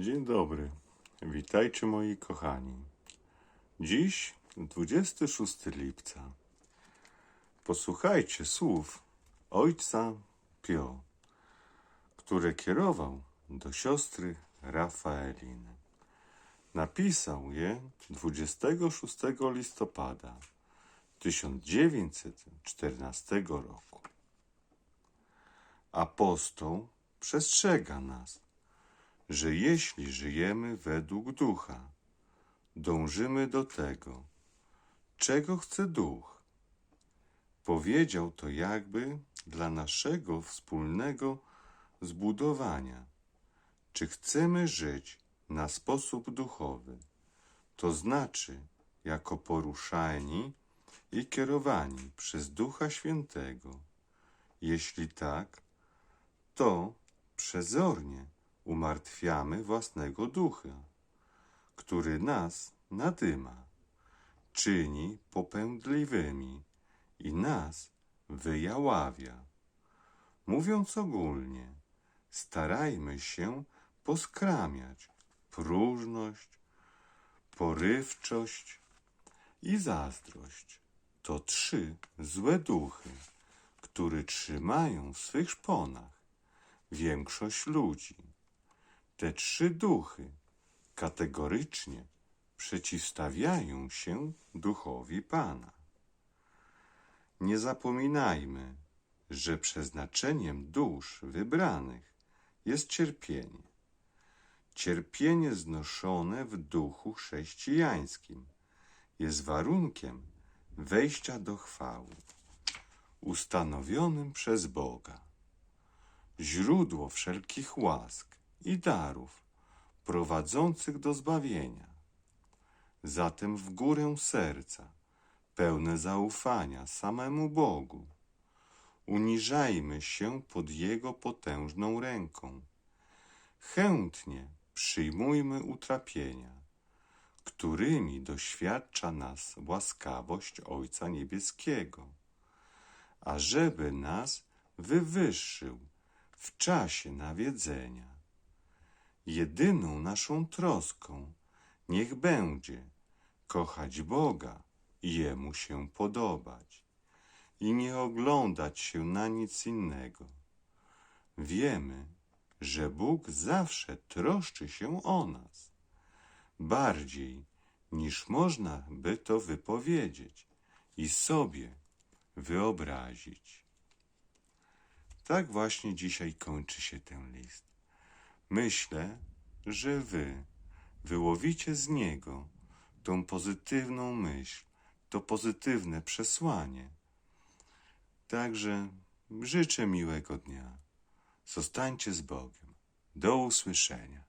Dzień dobry. Witajcie moi kochani. Dziś 26 lipca. Posłuchajcie słów ojca Pio, które kierował do siostry Rafaeliny. Napisał je 26 listopada 1914 roku. Apostoł przestrzega nas, że jeśli żyjemy według ducha, dążymy do tego, czego chce duch. Powiedział to jakby dla naszego wspólnego zbudowania. Czy chcemy żyć na sposób duchowy, to znaczy jako poruszani i kierowani przez Ducha Świętego. Jeśli tak, to przezornie umartwiamy własnego ducha, który nas nadyma, czyni popędliwymi i nas wyjaławia. Mówiąc ogólnie, starajmy się poskramiać próżność, porywczość i zazdrość. To trzy złe duchy, które trzymają w swych szponach większość ludzi. Te trzy duchy kategorycznie przeciwstawiają się duchowi Pana. Nie zapominajmy, że przeznaczeniem dusz wybranych jest cierpienie. Cierpienie znoszone w duchu chrześcijańskim jest warunkiem wejścia do chwały, ustanowionym przez Boga źródło wszelkich łask i darów prowadzących do zbawienia. Zatem w górę serca, pełne zaufania samemu Bogu, uniżajmy się pod Jego potężną ręką. Chętnie przyjmujmy utrapienia, którymi doświadcza nas łaskawość Ojca Niebieskiego, ażeby nas wywyższył w czasie nawiedzenia. Jedyną naszą troską niech będzie kochać Boga i Jemu się podobać i nie oglądać się na nic innego. Wiemy, że Bóg zawsze troszczy się o nas, bardziej niż można by to wypowiedzieć i sobie wyobrazić. Tak właśnie dzisiaj kończy się ten list. Myślę, że wy wyłowicie z niego tą pozytywną myśl, to pozytywne przesłanie. Także życzę miłego dnia. Zostańcie z Bogiem. Do usłyszenia.